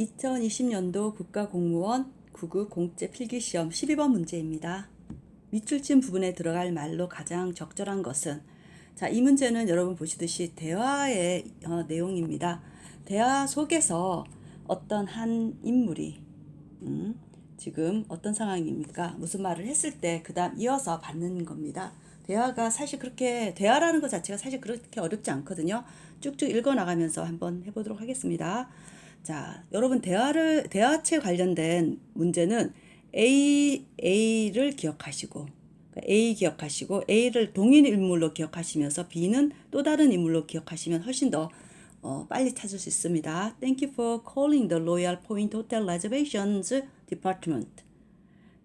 2020년도 국가공무원 9급 공채 필기시험 12번 문제입니다. 밑줄친 부분에 들어갈 말로 가장 적절한 것은 자, 이 문제는 여러분 보시듯이 대화의 어, 내용입니다. 대화 속에서 어떤 한 인물이 음, 지금 어떤 상황입니까? 무슨 말을 했을 때 그 다음 이어서 받는 겁니다. 대화가 사실 그렇게 대화라는 것 자체가 사실 그렇게 어렵지 않거든요. 쭉쭉 읽어 나가면서 한번 해보도록 하겠습니다. 자, 여러분 대화를 대화체 관련된 문제는 A A를 기억하시고 그러니까 A 기억하시고 A를 동일 인물로 기억하시면서 B는 또 다른 인물로 기억하시면 훨씬 더 어, 빨리 찾을 수 있습니다. Thank you for calling the Royal Point Hotel Reservations Department.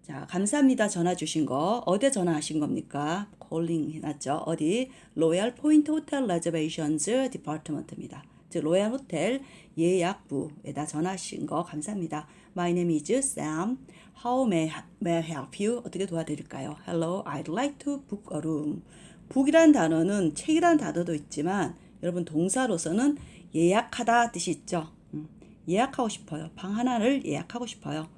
자, 감사합니다. 전화 주신 거. 어디 전화하신 겁니까? calling 해놨죠. 어디? Royal Point Hotel Reservations Department입니다. 즉, 로얄 호텔 예약부에다 전화하신 거 감사합니다. My name is Sam. How may, may I help you? 어떻게 도와드릴까요? Hello, I'd like to book a room. book이란 단어는 책이란 단어도 있지만 여러분 동사로서는 예약하다 뜻이 있죠. 음, 예약하고 싶어요. 방 하나를 예약하고 싶어요.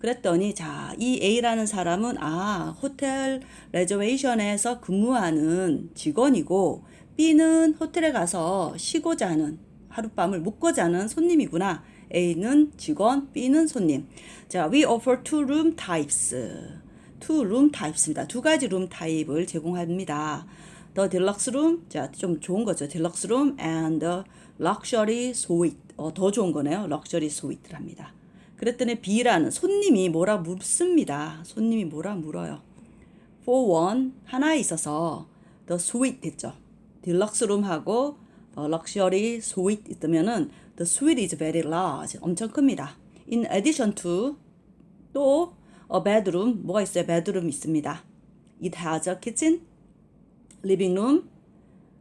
그랬더니 자, 이 A라는 사람은 아, 호텔 레저베이션에서 근무하는 직원이고 B는 호텔에 가서 쉬고자 하는 하룻밤을 묵고자 하는 손님이구나. A는 직원, B는 손님. 자, we offer two room types. two room types입니다. 두 가지 룸 타입을 제공합니다. The deluxe room, 자, 좀 좋은 거죠. deluxe room and the luxury suite. 어, 더 좋은 거네요. luxury suite랍니다. 그랬더니 B라는 손님이 뭐라 묻습니다. 손님이 뭐라 물어요. For one, 하나에 있어서 the suite 됐죠. 딜럭스 룸하고 어, 럭셔리 스위트 있으면은 the suite is very large 엄청 큽니다. In addition to 또 a bedroom 뭐가 있어요? bedroom 있습니다. It has a kitchen, living room,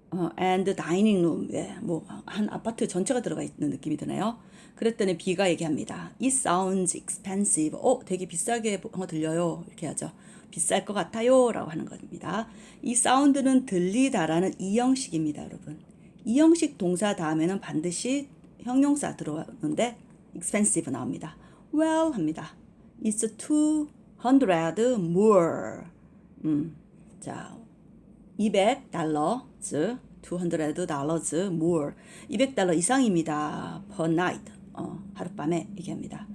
어, and dining room. 예, 뭐한 아파트 전체가 들어가 있는 느낌이 드네요. 그랬더니 B가 얘기합니다. It sounds expensive. 어, 되게 비싸게 들려요. 이렇게 하죠. 비쌀 것 같아요. 라고 하는 겁니다. 이 사운드는 들리다라는 이 형식입니다, 여러분. 이 형식 동사 다음에는 반드시 형용사 들어오는데 expensive 나옵니다. well 합니다. It's 200 more. 음, 자, 200 달러, 200 dollars more. 200달러 이상입니다. per night. 어, 하룻밤에 얘기합니다.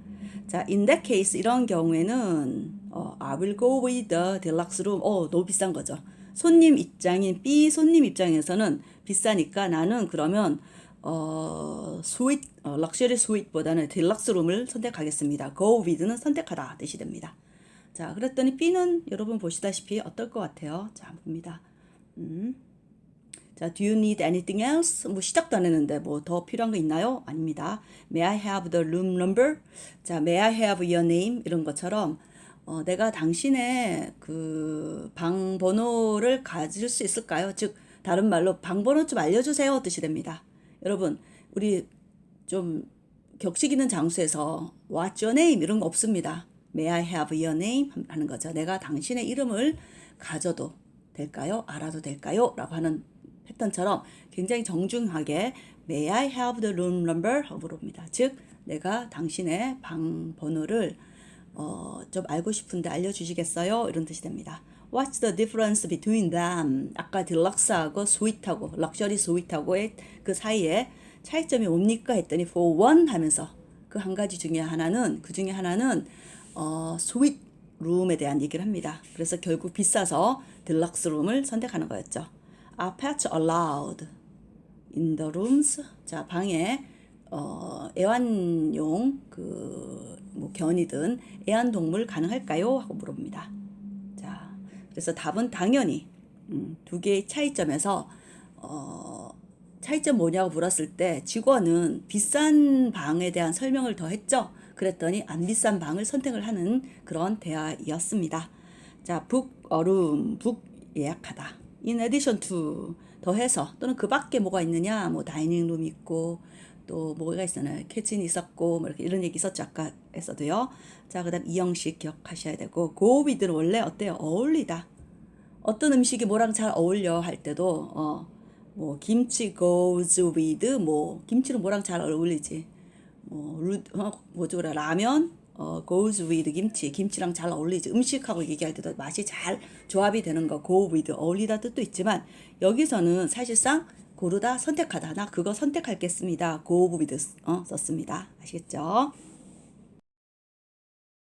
자, in that case 이런 경우에는 어, I will go with the deluxe room. 어, 너무 비싼 거죠. 손님 입장인 B 손님 입장에서는 비싸니까 나는 그러면 어, 스윗, 어, 럭셔리 스윗보다는 딜럭스 룸을 선택하겠습니다. go with는 선택하다 뜻이 됩니다. 자, 그랬더니 B는 여러분 보시다시피 어떨 것 같아요? 자, 봅니다. 음. 자, do you need anything else? 뭐 시작도 안 했는데 뭐 더 필요한 거 있나요? 아닙니다. May I have the room number? 자, may I have your name? 이런 것처럼 어, 내가 당신의 그 방 번호를 가질 수 있을까요? 즉 다른 말로 방 번호 좀 알려주세요 뜻이 됩니다. 여러분 우리 좀 격식 있는 장소에서 What's your name 이런 거 없습니다. May I have your name 하는 거죠. 내가 당신의 이름을 가져도 될까요? 알아도 될까요? 라고 하는 패턴처럼 굉장히 정중하게 May I have the room number? 하고 물어봅니다. 즉 내가 당신의 방 번호를 어, 좀 알고 싶은데 알려주시겠어요? 이런 뜻이 됩니다. What's the difference between them? 아까 딜럭스하고 스윗하고 럭셔리 스윗하고의 그 사이에 차이점이 뭡니까 했더니 for one 하면서 그 한 가지 중에 하나는 그 중에 하나는 어, 스윗 룸에 대한 얘기를 합니다. 그래서 결국 비싸서 딜럭스 룸을 선택하는 거였죠. Are pets allowed in the rooms? 자 방에 어, 애완용 그 뭐 견이든 애완동물 가능할까요? 하고 물어봅니다. 자, 그래서 답은 당연히 음, 두 개의 차이점에서 어, 차이점 뭐냐고 물었을 때 직원은 비싼 방에 대한 설명을 더 했죠. 그랬더니 안 비싼 방을 선택을 하는 그런 대화이었습니다. 자, a room, book 예약하다. In addition to 더해서 또는 그 밖에 뭐가 있느냐, 뭐 다이닝 룸 있고 또 뭐가 있었나요? 캐친이 있었고 뭐 이렇게 이런 얘기 있었죠 아까 했어도요. 자 그다음 이형식 기억하셔야 되고 고비들은 원래 어때요? 어울리다. 어떤 음식이 뭐랑 잘 어울려 할 때도 어 뭐 김치 goes with 뭐 김치는 뭐랑 잘 어울리지. 뭐 루, 어, 뭐죠 그래 라면 어, goes with 김치 김치랑 잘 어울리지 음식하고 얘기할 때도 맛이 잘 조합이 되는 거 go with 어울리다 뜻도 있지만 여기서는 사실상 고르다 선택하다. 나 그거 선택하겠습니다. with 어, 썼습니다. 아시겠죠?